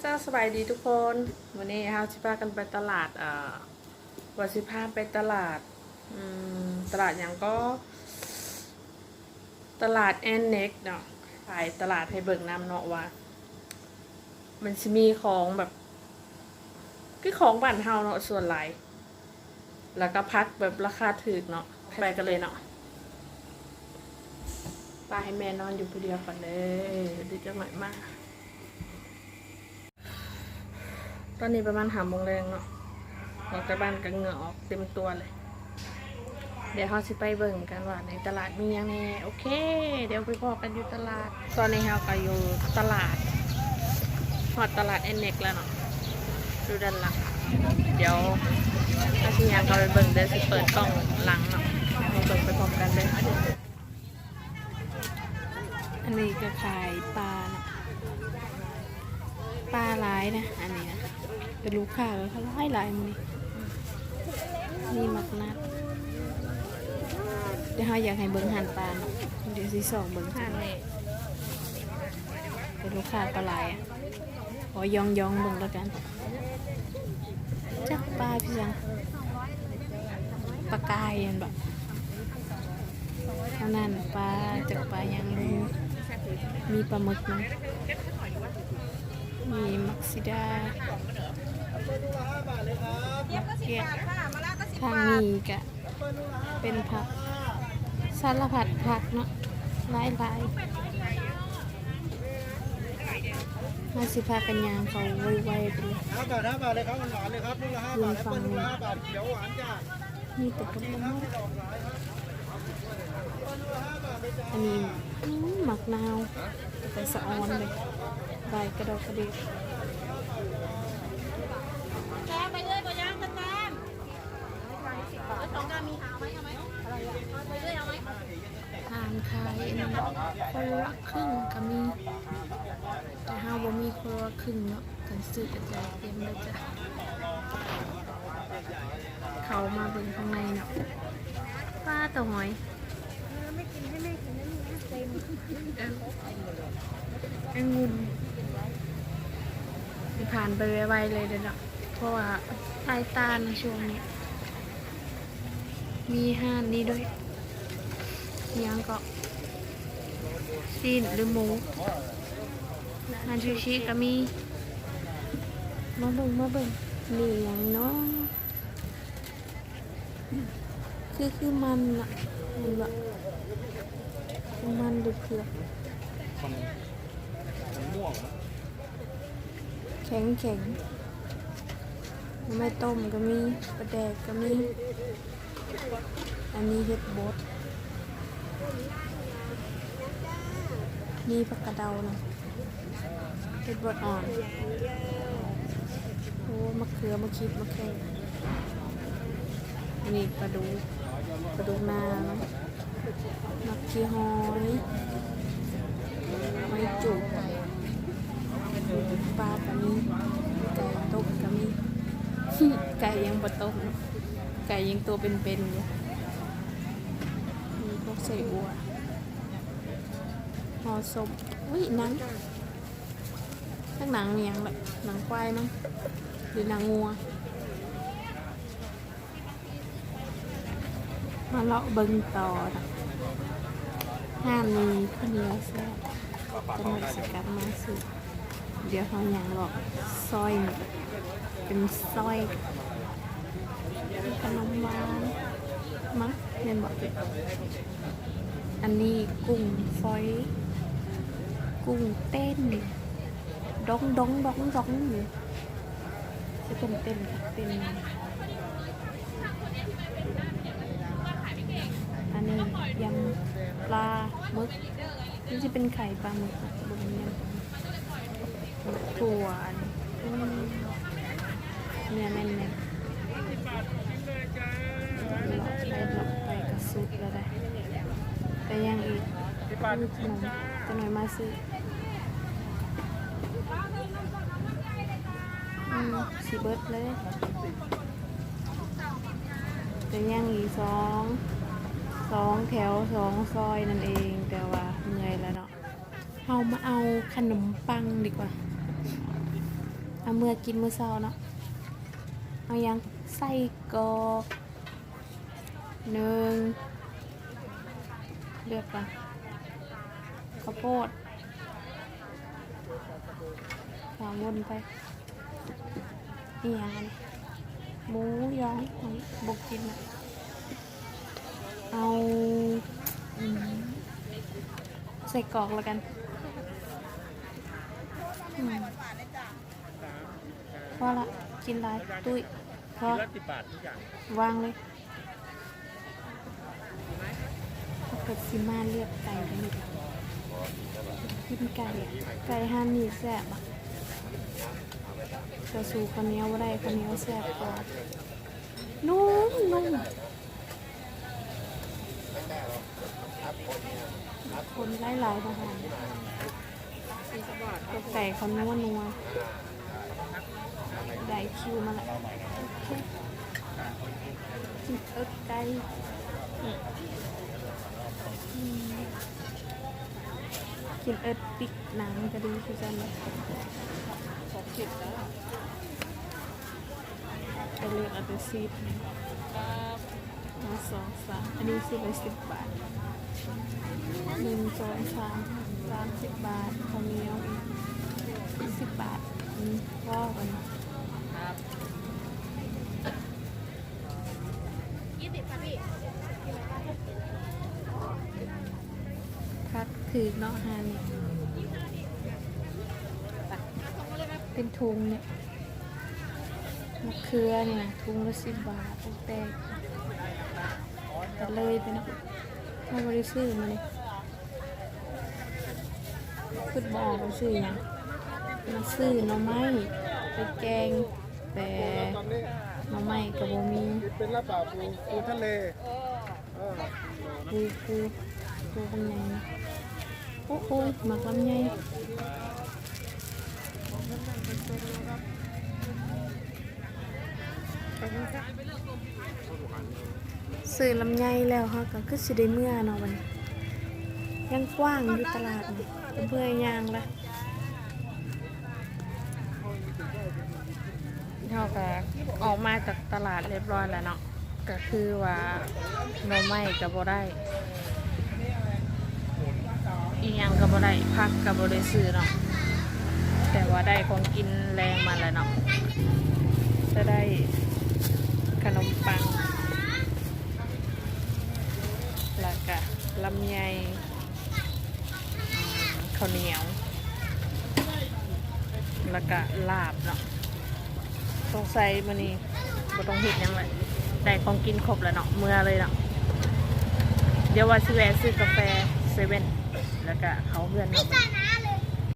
เจ้าสบายดีทุกคนวันนี้เฮาสิพากันไปตลาดเอ่อวันสิพาไปตลาดอืมตลาดหยังก็ ตลาดแอนเน็กเนาะขายตลาดให้เบิ่งนำเนาะว่า มันจะมีของแบบคือของบ้านเฮาเนาะส่วนหลายแล้วก็พักแบบราคาถูกเนาะไปกันเลยเนาะไปให้แม่นอนอยู่คนเดียวก่อนเลยดีจะหน่มาก ตอนนี้ประมาณหาโมงแรงเนาะออกจากบ้านก็เหงื่อออกเต็มตัวเลย เดี๋ยวเราสิไปเบิ่งกันว่าในตลาดมียังแน่โอเค เดี๋ยวไปพอกันอยู่ตลาด ตอนนี้เราก็อยู่ตลาดหอดตลาดเอ็นเน็กแล้วเนาะดูด้านหลัง เดี๋ยวถ้าที่ยังก็ไปเบิ่งเดี๋ยวสิเปิดกล้องหลังเนาะมาเบิ่งไปพร้อมกันเลยอันนี้ก็ขายปลาปลาหลายนะ อันนี้นะ เป็นลูกค้าเลยเขาหลายหลายมันนี่มักนัดเดี๋ยวเขาอยากให้เบิ้งหันปลาเนาะเดี๋ยวสิสองเบิ้งหันนี่เป็นลูกค้าก็หลายอะขอยองยองเบิ้งแล้วกัน จักปลาพี่จังปลากายยันแบบท่านั้นปลาจักปลายังรู้มีปลาหมึกนะมีมักซิดา เกียทางนี้กะเป็นผักสารพัดผักเนาะหลายหลายมาสิพากันยางเขาไวๆไปเลยห้าบาทห้าบาทเลยครับหวานๆเลยครับลูกละห้าบาทแอปเปิ้ลลูกละห้าบาทเขียวหวานจ้ามีแต่ผลไม้อันนี้อื้อหมักนาวไปสะออนเลยใบกระดอกกระเดีย แกไปเลยก็ยังกันแตมสองดามีหาไหมเอาไหมอะไรอะไปเลยเอาไหม ทานขายอันนี้ คนละครึ่งก็มี แต่ห้าบ่มีคนละครึ่งเนาะกันซื้อกระจายเต็มเลยจ้ะเขามาเบิ่งข้างในเนาะป้าเต่อหอยไม่กินให้แม่กินนั่นนี่เต็มองุ่นที่ผ่านไปไวๆเลยเด้อเนาะเพราะว่าใต้ตาในช่วงนี้ มีห้านนี้ด้วยยังก็ ซีนหรือหมูฮานชูชิก็มี มาเบิ่งมาเบิ่งนี่อย่างเนาะคือคือมันอะมันแบบมันหรือเผือกม่วงแข็งแข็งไม่ต้มก็มีปลาแดกก็มี อันนี้เห็ดบด นี่ผักกระเดานะเห็ดบดอ่อน โอ้มะเขือมะคิดมะแขงอันนี้ปลาดูปลาดูนาเนาะมักขี้หอยหอยจุกปลาก็มีไก่ต้มก็มีไก่ยังบ่ต้มไก่ยังตัวเป็นๆอยู่มีพวกใส่อัว ห่อศพอุ้ยหนังทั้งหนังเมียงแบบหนังควายมั้งหรือหนังงัวมาเลาะเบิงต่อนะห้ามมีข้าวเหนียวแซ่บจะมาสกัดมาสิเดี๋ยวเขาอย่างหรอกซอย เป็นซอยขนมหวานมั้งเรียนบอกเลยอันนี้กุ้งฟอย กุ้งเต้นดองดองดองดองอยู่จะเป็นเต้นค่ะเต้นอันนี้ยำปลาหมึกนี่จะเป็นไข่ปลาหมึกอะบนนี้ถั่วอันนี้อืมเนื้อแน่นๆเลาะไปเลาะไปกระสุดแล้วได้แต่ยังอีกที่ป้ามีขนมจะหน่อยมาซื้ออืม สีเบิร์ดเลยแต่ยังอีสองสองแถวสองซอยนั่นเองแต่ว่าเหนื่อยแล้วเนาะเรามาเอาขนมปังดีกว่า เอาเมื่อกินมื้อเช้าเนาะเอายังไส้กรอกหนึ่งเลือกกันข้าวโพดวางวนไป นี่ยังไงหมูยองหอยบกกินอะเอาใส่กรอกแล้วกันพอละกินไรตุ้ยพอวางเลยเกิดซิมาเรียกไก่ไปหนึ่งกินไก่ไก่ห้านนี่แซ่บอะ จะสู้ข้าวเหนียวได้ข้าวเหนียวแซ่บกว่านุ่มนุ่มคนหลายหลายๆทหารตัวไก่เขานัวนัวได้คิวมาแล้วโอเคกินเอิ๊กไก่กินเอิ๊กปิกหนังก็ดีคือกันเลย จะเลือกเอาแต่ซีดมาสองสามอันนี้ซื้อไปสิบบาทหนึ่งสองสามสามสิบบาทข้าวเหนียวอีกสิบบาทอืมว่ากันยี่สิบค่ะพี่พักถือเนาะฮานี่ เป็นทุงเนี่ยมะเขือเนี่ยทุงละสิบบาทตั้งแต่แต่เลยไปเนาะไม่บริซื้อมาเลยขึ้นบออกซื้อหยังมาซื้อหน่อไม้ไปแกงแต่ตอนนี้หน่อไม้กับโบมีเป็นลาบปลาปูปูทะเลเออปูปูปูเป็นไงโอ้โหหมักลำไย ซื้อลำไยแล้วฮะก็คือสิได้เมื่อเนาะวันยังกว้างอยู่ตลาดเป็นเพื่อยางละเราก็ออกมาจากตลาดเรียบร้อยแล้วเนาะก็คือว่าหน่อไม้ก็บ่ได้อีหยังก็บ่ได้พักก็บ่ได้ซื้อเนาะ แต่ว่าได้ของกินแรงมาแล้วเนาะจะได้ขนมปังแล้วก็ลำไยข้าวเหนียว แล้วก็ลาบเนาะสงสัยมื้อนี้บ่ต้องเฮ็ดยังเลยได้ของกินครบแล้วเนาะเมื่อเลยเนาะเดี๋ยวว่าสิแวซื้อกาแฟเซเว่นแล้วก็เขาเพื่อนเนาะ